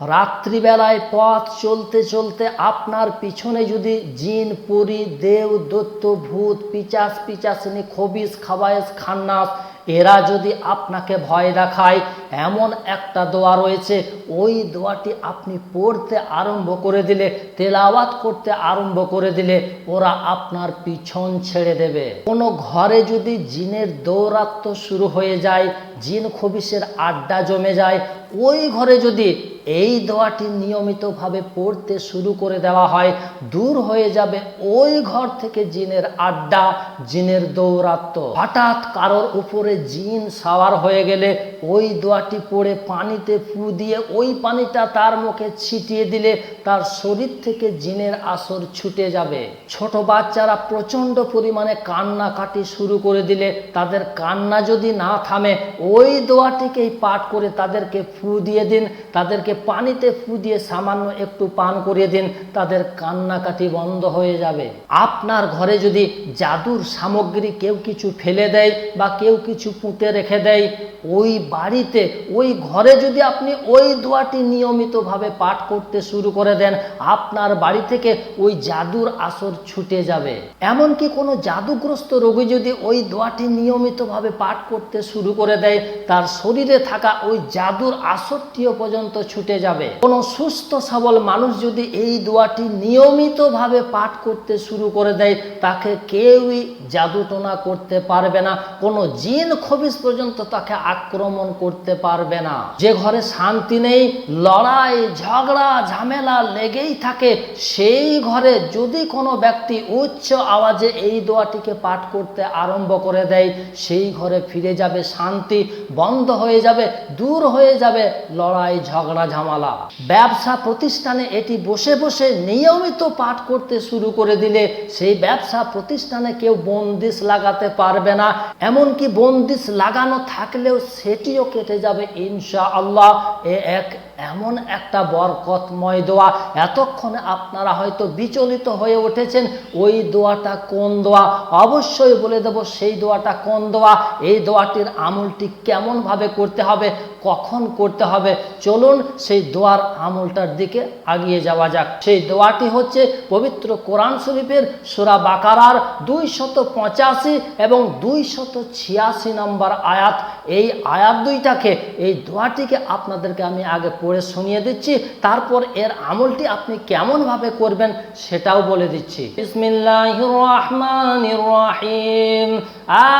রাত্রিবেলায় পথ চলতে চলতে আপনার পিছনে যদি জিন, পুরী দেব দত্ত ভূত, পিচাস, পিচাসিনী, খবিস, খাবায়েস, খান্নাস এরা যদি আপনাকে ভয় দেখায়, এমন একটা দোয়া রয়েছে, ওই দোয়াটি আপনি পড়তে আরম্ভ করে দিলে, তেলাওয়াত করতে আরম্ভ করে দিলে, ওরা আপনার পিছন ছেড়ে দেবে। কোনো ঘরে যদি জিনের দৌরাত্ম শুরু হয়ে যায়, জিন খবিসের আড্ডা জমে যায়, ওই ঘরে যদি এই দোয়াটি নিয়মিতভাবে পড়তে শুরু করে দেওয়া হয়, দূর হয়ে যাবে ওই ঘর থেকে জিনের আড্ডা, জিনের দৌরাত্ম হঠাৎ কারোর উপরে জিন সাওয়ার হয়ে গেলে ওই দোয়াটি পড়ে পানিতে ফু দিয়ে ওই পানিটা তার মুখে ছিটিয়ে দিলে তার শরীর থেকে জিনের আসর ছুটে যাবে। ছোট বাচ্চারা প্রচণ্ড পরিমাণে কান্নাকাটি শুরু করে দিলে তাদের কান্না যদি না থামে, ওই দোয়াটিকেই পাঠ করে তাদেরকে ফু দিয়ে দিন, তাদেরকে পানিতে ফু দিয়ে সামান্য একটু পান করিয়ে দিন, তাদের কান্নাকাটি বন্ধ হয়ে যাবে। আপনার ঘরে যদি জাদুর সামগ্রী কেউ কিছু ফেলে দেয় বা কেউ কিছু পুঁতে রেখে দেয়। ওই বাড়িতে, ওই ঘরে যদি আপনি ওই দোয়াটি নিয়মিতভাবে পাঠ করতে শুরু করে দেন, আপনার বাড়ি থেকে ওই জাদুর আসর ছুটে যাবে। এমনকি কোনো জাদুগ্রস্ত রোগী যদি ওই দোয়াটি নিয়মিতভাবে পাঠ করতে শুরু করে দেয়, তার শরীরে থাকা ওই জাদুর আসরটিও পর্যন্ত ছুটে যাবে। কোনো সুস্থ, সবল মানুষ যদি এই দোয়াটি নিয়মিতভাবে পাঠ করতে শুরু করে দেয়, তাকে কেউই জাদুটোনা করতে পারবে না। কোনো জিন খবিস পর্যন্ত তাকে আক্রমণ করতে পারবে না। যে ঘরে শান্তি নেই, লড়াই, ঝগড়া, ঝামেলা লেগেই থাকে, সেই ঘরে যদি কোনো ব্যক্তি উচ্চ আওয়াজে এই দোয়াটিকে পাঠ করতে আরম্ভ করে দেয়, সেই ঘরে ফিরে যাবে শান্তি, বন্ধ হয়ে যাবে, দূর হয়ে যাবে লড়াই, ঝগড়া, ঝামেলা। ব্যবসা প্রতিষ্ঠানে এটি বসে বসে নিয়মিত পাঠ করতে শুরু করে দিলে সেই ব্যবসা প্রতিষ্ঠানে কেউ বন্দিশ লাগাতে পারবে না। এমনকি বন্দিশ লাগানো থাকলেও সেটিও কেটে যাবে ইনশা আল্লাহ এ এক এমন একটা বরকতময় দোয়া। এতক্ষণে আপনারা হয়তো বিচলিত হয়ে উঠেছেন, ওই দোয়াটা কোন দোয়া? অবশ্যই বলে দেব, সেই দোয়াটা কোন দোয়া? এই দোয়াটির আমলটি কেমনভাবে করতে হবে? কখন করতে হবে? চলুন সেই দোয়ার আমলটার দিকে আগিয়ে যাওয়া যাক। সেই দোয়াটি হচ্ছে পবিত্র কোরআন শরীফের সুরা বাকারার দুই শত পঁচাশি এবং দুই শত ছিয়াশি নম্বর আয়াত। এই আয়াত দুইটাকে, এই দোয়াটিকে আপনাদেরকে আমি আগে করে শুনিয়ে দিচ্ছি। তারপর এর আমলটি আপনি কেমনভাবে করবেন সেটাও বলে দিচ্ছি। বিসমিল্লাহির রহমানির রহিম।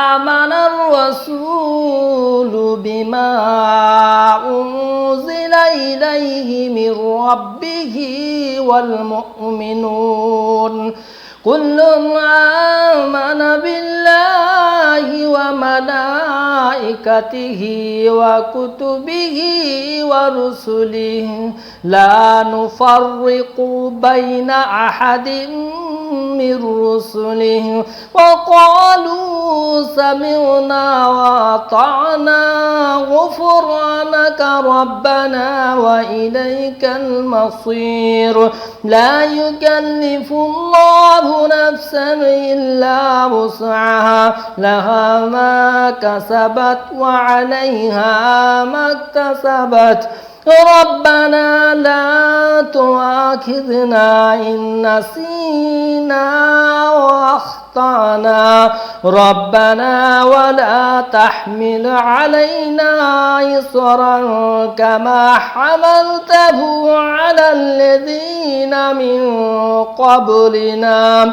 আমানার রাসূলু বিমা وملائكته وكتبه ورسله لا نفرق بين أحد من رسله. وقالوا سمعنا وأطعنا غفرانك ربنا وإليك المصير. لا يكلف الله نفسا إلا وسعها. لها ما كسبت وعليها ما اكتسبت. ربنا لا تؤاخذنا إن نسينا وأخطأنا. ربنا ولا تحمل علينا إصرا كما حملته على الذين من قبلنا.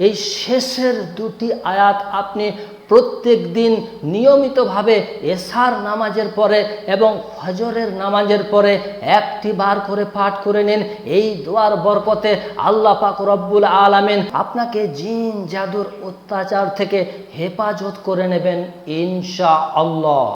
এই শেষের দুটি আয়াত আপনি প্রত্যেক দিন নিয়মিতভাবে এশার নামাজের পরে এবং ফজরের নামাজের পরে একটি বার করে পাঠ করে নিন। এই দোয়ার বরকতে আল্লাহ পাক রব্বুল আলামিন আপনাকে জিন জাদুর অত্যাচার থেকে হেফাজত করে নেবেন ইনশা আল্লাহ